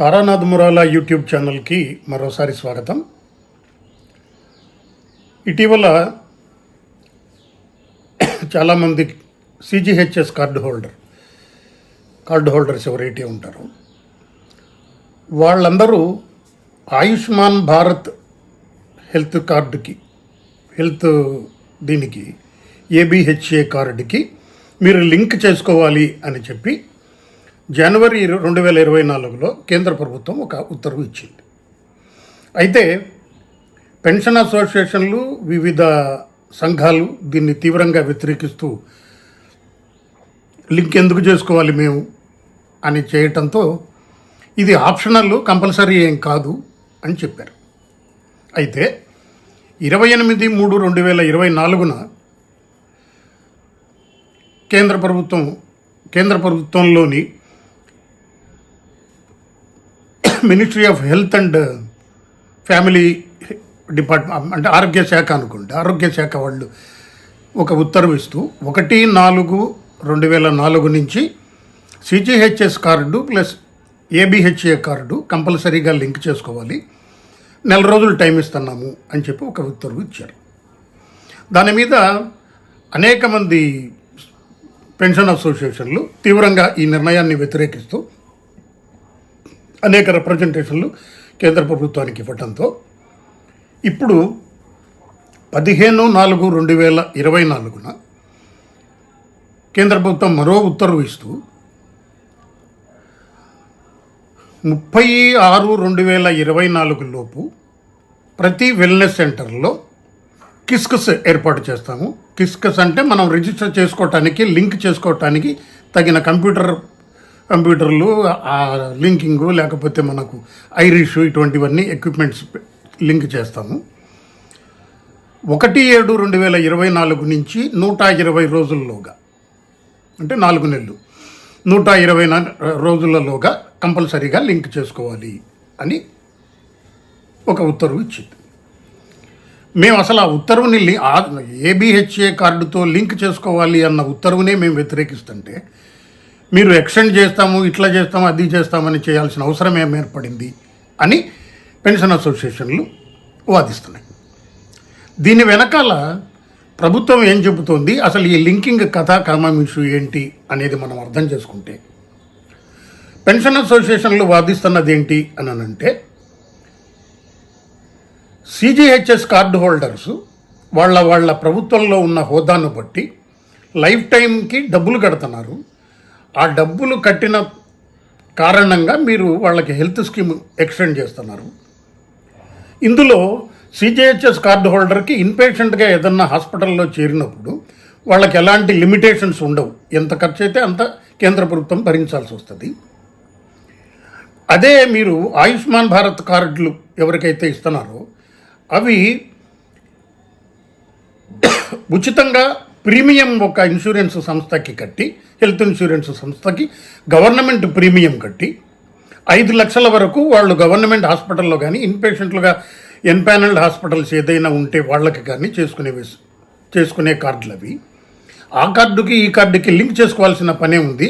Taranath మురాలా YouTube ఛానల్కి మరోసారి స్వాగతం. ఇటీవల చాలామంది CGHS card holder card holders ఎవరైతే ఉంటారో వాళ్ళందరూ ఆయుష్మాన్ భారత్ హెల్త్ కార్డుకి హెల్త్ దీనికి ఏబిహెచ్ఏ కార్డుకి మీరు లింక్ చేసుకోవాలి అని చెప్పి జనవరి రెండు వేల ఇరవై నాలుగులో కేంద్ర ప్రభుత్వం ఒక ఉత్తర్వు ఇచ్చింది. అయితే పెన్షన్ అసోసియేషన్లు వివిధ సంఘాలు దీన్ని తీవ్రంగా వ్యతిరేకిస్తూ లింక్ ఎందుకు చేసుకోవాలి మేము? అని చేయటంతో ఇది ఆప్షనల్ కంపల్సరీ ఏం కాదు అని చెప్పారు. అయితే ఇరవై ఎనిమిది మూడు రెండు వేల ఇరవై నాలుగున కేంద్ర ప్రభుత్వం కేంద్ర ప్రభుత్వంలోని ministry of health and family department అంటే ఆరోగ్య శాఖ అనుకోండి ఆరోగ్య శాఖ వాళ్ళు ఒక ఉత్తర్వు ఇస్తూ ఒకటి నాలుగు రెండు వేల నాలుగు నుంచి CGHS card plus ABHA card కంపల్సరీగా లింక్ చేసుకోవాలి. నెల రోజులు టైం ఇస్తున్నాము అని చెప్పి ఒక ఉత్తర్వు ఇచ్చారు. దాని మీద అనేక మంది పెన్షన్ అసోసియేషన్లు తీవ్రంగా ఈ నిర్ణయాన్ని వ్యతిరేకిస్తూ అనేక రిప్రజెంటేషన్లు కేంద్ర ప్రభుత్వానికి ఇవ్వటంతో ఇప్పుడు పదిహేను నాలుగు రెండు వేల ఇరవై నాలుగున కేంద్ర ప్రభుత్వం మరో ఉత్తర్వు ఇస్తూ ముప్పై ఆరు రెండు వేల ఇరవై నాలుగు లోపు ప్రతి వెల్నెస్ సెంటర్లో కిస్కస్ ఏర్పాటు చేస్తాము. కిస్కస్ అంటే మనం రిజిస్టర్ చేసుకోవటానికి లింక్ చేసుకోవటానికి తగిన కంప్యూటర్ కంప్యూటర్లు ఆ లింకింగ్ లేకపోతే మనకు ఐరిష్ ఇటువంటివన్నీ ఎక్విప్మెంట్స్ లింక్ చేస్తాము. ఒకటి ఏడు రెండు వేల ఇరవై నాలుగు నుంచి నూట ఇరవై రోజుల్లోగా అంటే నాలుగు నెలలు నూట ఇరవై రోజులలోగా కంపల్సరీగా లింక్ చేసుకోవాలి అని ఒక ఉత్తర్వు ఇచ్చింది. మేము అసలు ఆ ఉత్తర్వుని ఆ ఏబిహెచ్ఏ కార్డుతో లింక్ చేసుకోవాలి అన్న ఉత్తర్వునే మేము వ్యతిరేకిస్తుంటే మీరు ఎక్స్టెండ్ చేస్తాము ఇట్లా చేస్తాము అది చేస్తామని చేయాల్సిన అవసరం ఏం ఏర్పడింది అని పెన్షన్ అసోసియేషన్లు వాదిస్తున్నాయి. దీని వెనకాల ప్రభుత్వం ఏం చెబుతోంది? అసలు ఈ లింకింగ్ కథా కామం ఇష్యూ ఏంటి అనేది మనం అర్థం చేసుకుంటే పెన్షన్ అసోసియేషన్లు వాదిస్తున్నది ఏంటి అని అంటే సిజిహెచ్ఎస్ కార్డు హోల్డర్స్ వాళ్ళ వాళ్ళ ప్రభుత్వంలో ఉన్న హోదాను బట్టి లైఫ్ టైంకి డబ్బులు కడుతున్నారు. ఆ డబ్బులు కట్టిన కారణంగా మీరు వాళ్ళకి హెల్త్ స్కీమ్ ఎక్స్టెండ్ చేస్తున్నారు. ఇందులో సిజిహెచ్ఎస్ కార్డు హోల్డర్కి ఇన్పేషెంట్గా ఏదన్నా హాస్పిటల్లో చేరినప్పుడు వాళ్ళకి ఎలాంటి లిమిటేషన్స్ ఉండవు. ఎంత ఖర్చు అయితే అంత కేంద్ర ప్రభుత్వం భరించాల్సి వస్తుంది. అదే మీరు ఆయుష్మాన్ భారత్ కార్డులు ఎవరికైతే ఇస్తున్నారో అవి ఉచితంగా ప్రీమియం ఒక ఇన్సూరెన్స్ సంస్థకి కట్టి హెల్త్ ఇన్సూరెన్స్ సంస్థకి గవర్నమెంట్ ప్రీమియం కట్టి ఐదు లక్షల వరకు వాళ్ళు గవర్నమెంట్ హాస్పిటల్లో కానీ ఇన్పేషెంట్లుగా ఎన్పానల్డ్ హాస్పిటల్స్ ఏదైనా ఉంటే వాళ్ళకి కానీ చేసుకునే చేసుకునే కార్డులు అవి. ఆ కార్డుకి ఈ కార్డుకి లింక్ చేసుకోవాల్సిన పనే ఉంది.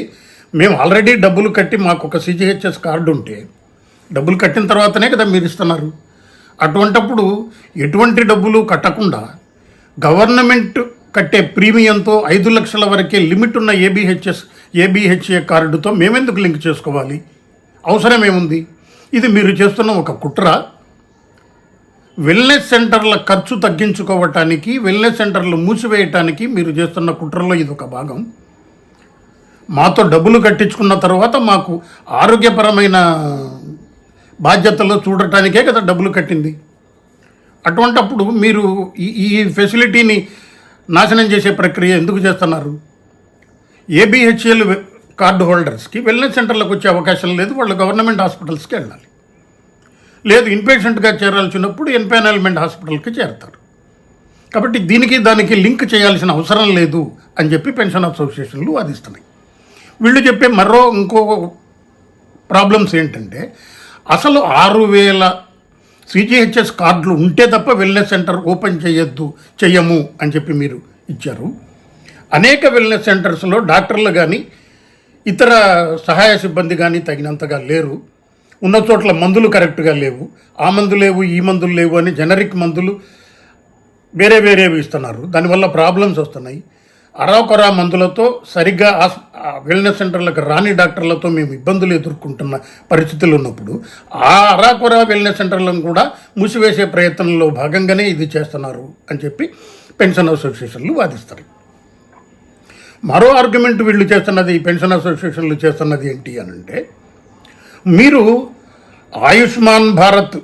మేము ఆల్రెడీ డబ్బులు కట్టి మాకు ఒక సిజిహెచ్ఎస్ కార్డు ఉంటే డబ్బులు కట్టిన తర్వాతనే కదా మీరు ఇస్తున్నారు. అటువంటప్పుడు ఎటువంటి డబ్బులు కట్టకుండా గవర్నమెంట్ కట్టే ప్రీమియంతో ఐదు లక్షల వరకే లిమిట్ ఉన్న ఏబిహెచ్ఎస్ ఏబిహెచ్ఏ కార్డుతో మేమెందుకు లింక్ చేసుకోవాలి? అవసరం ఏముంది ఇది మీరు చేస్తున్న ఒక కుట్ర. వెల్నెస్ సెంటర్ల ఖర్చు తగ్గించుకోవటానికి వెల్నెస్ సెంటర్లు మూసివేయటానికి మీరు చేస్తున్న కుట్రలో ఇది ఒక భాగం. మాతో డబ్బులు కట్టించుకున్న తర్వాత మాకు ఆరోగ్యపరమైన బాధ్యతలు చూడటానికే కదా డబ్బులు కట్టింది. అటువంటప్పుడు మీరు ఈ ఈ ఫెసిలిటీని నాశనం చేసే ప్రక్రియ ఎందుకు చేస్తున్నారు? ఏబిహెచ్ఎల్ కార్డు హోల్డర్స్కి వెల్నెస్ సెంటర్లకు వచ్చే అవకాశం లేదు వాళ్ళు గవర్నమెంట్ హాస్పిటల్స్కి వెళ్ళాలి. లేదు ఇన్పేషెంట్గా చేరాల్సినప్పుడు ఎన్పానల్మెంట్ హాస్పిటల్కి చేరతారు. కాబట్టి దీనికి దానికి లింక్ చేయాల్సిన అవసరం లేదు అని చెప్పి పెన్షన్ అసోసియేషన్లు వాదిస్తున్నాయి. వీళ్ళు చెప్పే మరో ఇంకో ప్రాబ్లమ్స్ ఏంటంటే అసలు ఆరు వేల సిజిహెచ్ఎస్ కార్డులు ఉంటే తప్ప వెల్నెస్ సెంటర్ ఓపెన్ చేయొద్దు చెయ్యము అని చెప్పి మీరు ఇచ్చారు. అనేక వెల్నెస్ సెంటర్స్లో డాక్టర్లు కానీ ఇతర సహాయ సిబ్బంది కానీ తగినంతగా లేరు. ఉన్న చోట్ల మందులు కరెక్ట్గా లేవు. ఆ మందు లేవు ఈ మందులు లేవు అని జనరిక్ మందులు వేరే వేరేవి ఇస్తున్నారు. దానివల్ల ప్రాబ్లమ్స్ వస్తున్నాయి. అరాకొరా మందులతో సరిగ్గా ఆస్ వెల్నెస్ సెంటర్లకు రాని డాక్టర్లతో మేము ఇబ్బందులు ఎదుర్కొంటున్న పరిస్థితులు ఉన్నప్పుడు ఆ అరాకొర వెల్నెస్ సెంటర్లను కూడా మూసివేసే ప్రయత్నంలో భాగంగానే ఇది చేస్తున్నారు అని చెప్పి పెన్షన్ అసోసియేషన్లు వాదిస్తారు. మరో ఆర్గ్యుమెంట్ వీళ్ళు చేస్తున్నది ఈ పెన్షన్ అసోసియేషన్లు చేస్తున్నది ఏంటి అని అంటే మీరు ఆయుష్మాన్ భారత్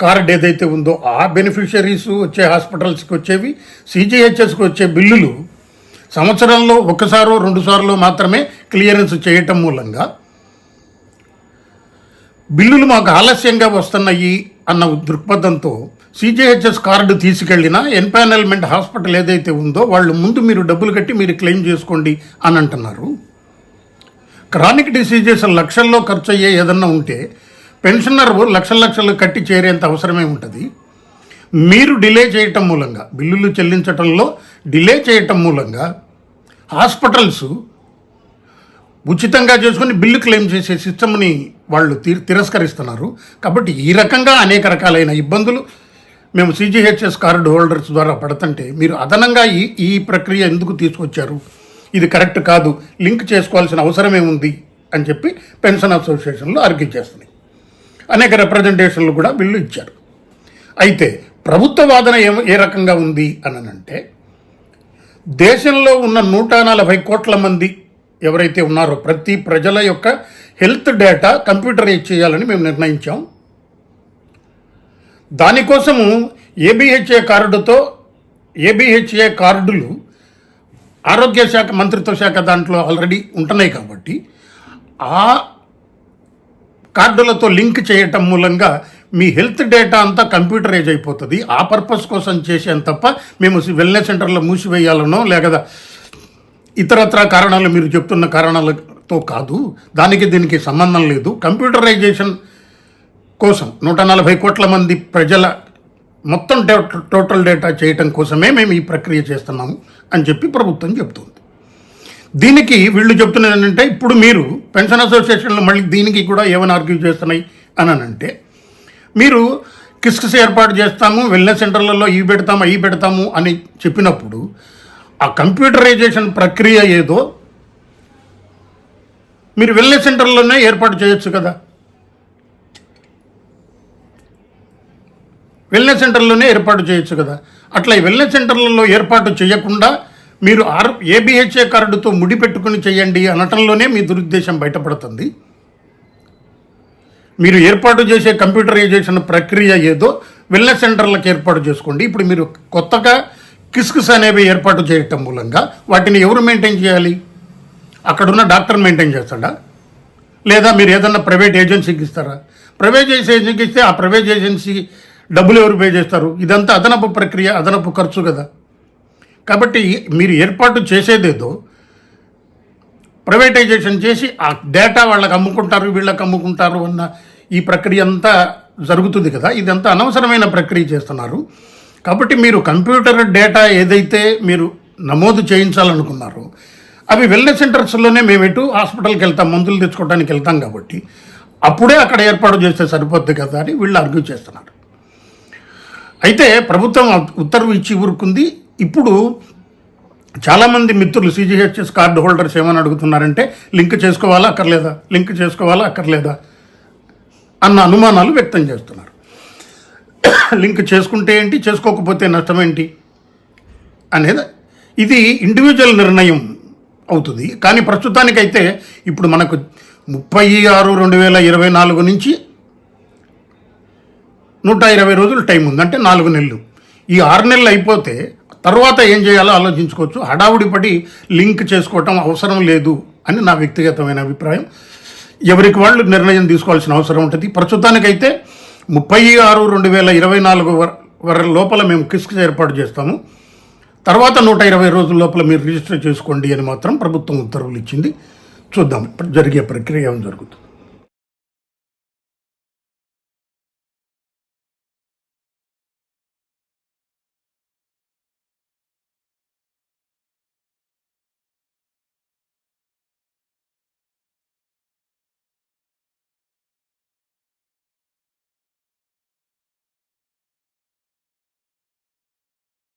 కార్డ్ ఏదైతే ఉందో ఆ బెనిఫిషరీస్ వచ్చే హాస్పిటల్స్కి వచ్చేవి సిజిహెచ్ఎస్కి వచ్చే బిల్లులు సంవత్సరంలో ఒకసారో రెండుసార్లు మాత్రమే క్లియరెన్స్ చేయటం మూలంగా బిల్లులు మాకు ఆలస్యంగా వస్తున్నాయి అన్న దృక్పథంతో సిజిహెచ్ఎస్ కార్డు తీసుకెళ్ళిన ఎన్పానల్మెంట్ హాస్పిటల్ ఏదైతే ఉందో వాళ్ళు ముందు మీరు డబ్బులు కట్టి మీరు క్లెయిమ్ చేసుకోండి అని అంటున్నారు. క్రానిక్ డిసీజెస్ లక్షల్లో ఖర్చు అయ్యే ఏదన్నా ఉంటే పెన్షనర్ లక్షల లక్షలు కట్టి చేరేంత అవసరమే ఉంటుంది. మీరు డిలే చేయటం మూలంగా బిల్లులు చెల్లించటంలో డిలే చేయటం మూలంగా హాస్పిటల్స్ ఉచితంగా చేసుకుని బిల్లు క్లెయిమ్ చేసే సిస్టమ్ని వాళ్ళు తి- తిరస్కరిస్తున్నారు. కాబట్టి ఈ రకంగా అనేక రకాలైన ఇబ్బందులు మేము సిజిహెచ్ఎస్ కార్డు హోల్డర్స్ ద్వారా పడుతుంటే మీరు అదనంగా ఈ ఈ ప్రక్రియ ఎందుకు తీసుకొచ్చారు? ఇది కరెక్ట్ కాదు. లింక్ చేసుకోవాల్సిన అవసరమే ఉంది అని చెప్పి పెన్షన్ అసోసియేషన్లు ఆర్గ్యూ చేస్తున్నాయి. అనేక రిప్రజెంటేషన్లు కూడా బిల్లు ఇచ్చారు. అయితే ప్రభుత్వ వాదన ఏ ఏ రకంగా ఉంది అనంటే దేశంలో ఉన్న నూట నలభై కోట్ల మంది ఎవరైతే ఉన్నారో ప్రతి ప్రజల యొక్క హెల్త్ డేటా కంప్యూటరైజ్ చేయాలని మేము నిర్ణయించాం. దానికోసము ఏబిహెచ్ఏ కార్డుతో ఏబిహెచ్ఏ కార్డులు ఆరోగ్య శాఖ మంత్రిత్వ శాఖ దాంట్లో ఆల్రెడీ ఉంటున్నాయి కాబట్టి ఆ కార్డులతో లింక్ చేయటం మూలంగా మీ హెల్త్ డేటా అంతా కంప్యూటరైజ్ అయిపోతుంది. ఆ పర్పస్ కోసం చేసాం తప్ప మేము వెల్నెస్ సెంటర్లో మూసివేయాలనో లేదా ఇతరత్ర కారణాలు మీరు చెప్తున్న కారణాలతో కాదు. దానికి దీనికి సంబంధం లేదు. కంప్యూటరైజేషన్ కోసం నూట నలభై కోట్ల మంది ప్రజల మొత్తం టోటల్ డేటా చేయటం కోసమే మేము ఈ ప్రక్రియ చేస్తున్నాము అని చెప్పి ప్రభుత్వం చెప్తుంది దీనికి వీళ్ళు చెప్తున్నది ఏంటంటే ఇప్పుడు మీరు పెన్షన్ అసోసియేషన్లు మళ్ళీ దీనికి కూడా ఏమైనా ఆర్గ్యూ చేస్తున్నాయి అని అంటే మీరు కిస్క్స్ ఏర్పాటు చేస్తాము వెల్నెస్ సెంటర్లలో ఇవి పెడతాము అవి పెడతాము అని చెప్పినప్పుడు ఆ కంప్యూటరైజేషన్ ప్రక్రియ ఏదో మీరు వెల్నెస్ సెంటర్లోనే ఏర్పాటు చేయొచ్చు కదా. వెల్నెస్ సెంటర్లోనే ఏర్పాటు చేయొచ్చు కదా. అట్లా ఈ వెల్నెస్ సెంటర్లలో ఏర్పాటు చేయకుండా మీరు ఆర్ ఏబిహెచ్ఏ కార్డుతో ముడిపెట్టుకుని చేయండి అనటంలోనే మీ దురుద్దేశం బయటపడుతుంది. మీరు ఏర్పాటు చేసే కంప్యూటరైజేషన్ ప్రక్రియ ఏదో వెల్నెస్ సెంటర్లకు ఏర్పాటు చేసుకోండి. ఇప్పుడు మీరు కొత్తగా కిస్కిస్ అనేవి ఏర్పాటు చేయటం మూలంగా వాటిని ఎవరు మెయింటైన్ చేయాలి? అక్కడున్న డాక్టర్ మెయింటైన్ చేస్తాడా? లేదా మీరు ఏదన్నా ప్రైవేట్ ఏజెన్సీకి ఇస్తారా? ప్రైవేట్ ఏజెన్సీకి ఇస్తే ఆ ప్రైవేట్ ఏజెన్సీ డబ్బులు ఎవరు పే చేస్తారు? ఇదంతా అదనపు ప్రక్రియ అదనపు ఖర్చు కదా. కాబట్టి మీరు ఏర్పాటు చేసేదేదో ప్రైవేటైజేషన్ చేసి ఆ డేటా వాళ్ళకి అమ్ముకుంటారు వీళ్ళకి అమ్ముకుంటారు అన్న ఈ ప్రక్రియ అంతా జరుగుతుంది కదా. ఇదంతా అనవసరమైన ప్రక్రియ చేస్తున్నారు. కాబట్టి మీరు కంప్యూటర్ డేటా ఏదైతే మీరు నమోదు చేయించాలనుకున్నారో అవి వెల్నెస్ సెంటర్స్లోనే మేము ఎటు హాస్పిటల్కి వెళ్తాం మందులు తెచ్చుకోవడానికి వెళ్తాం కాబట్టి అప్పుడే అక్కడ ఏర్పాటు చేస్తే సరిపోద్ది కదా అని వీళ్ళు ఆర్గ్యూ చేస్తున్నారు. అయితే ప్రభుత్వం ఉత్తర్వు ఇచ్చి ఊరుకుంది. ఇప్పుడు చాలామంది మిత్రులు సిజిహెచ్ఎస్ కార్డు హోల్డర్స్ ఏమని అడుగుతున్నారంటే లింక్ చేసుకోవాలా అక్కర్లేదా? లింక్ చేసుకోవాలా అక్కర్లేదా? అన్న అనుమానాలు వ్యక్తం చేస్తున్నారు. లింక్ చేసుకుంటే ఏంటి? చేసుకోకపోతే నష్టం ఏంటి? అనేది ఇది ఇండివిజువల్ నిర్ణయం అవుతుంది. కానీ ప్రస్తుతానికైతే ఇప్పుడు మనకు ముప్పై ఆరు రెండు వేల ఇరవై నాలుగు నుంచి నూట ఇరవై రోజులు టైం ఉంది. అంటే నాలుగు నెలలు. ఈ ఆరు నెలలు అయిపోతే తర్వాత ఏం చేయాలో ఆలోచించుకోవచ్చు. హడావుడి పడి లింక్ చేసుకోవటం అవసరం లేదు అని నా వ్యక్తిగతమైన అభిప్రాయం. ఎవరికి వాళ్ళు నిర్ణయం తీసుకోవాల్సిన అవసరం ఉంటుంది. ప్రస్తుతానికైతే ముప్పై ఆరు రెండు వేల ఇరవై నాలుగు వర లోపల మేము కిస్క్ ఏర్పాటు చేస్తాము. తర్వాత నూట ఇరవై రోజుల లోపల మీరు రిజిస్టర్ చేసుకోండి అని మాత్రం ప్రభుత్వం ఉత్తర్వులు ఇచ్చింది. చూద్దాం ఇప్పుడు జరిగే ప్రక్రియ ఏం జరుగుతుంది.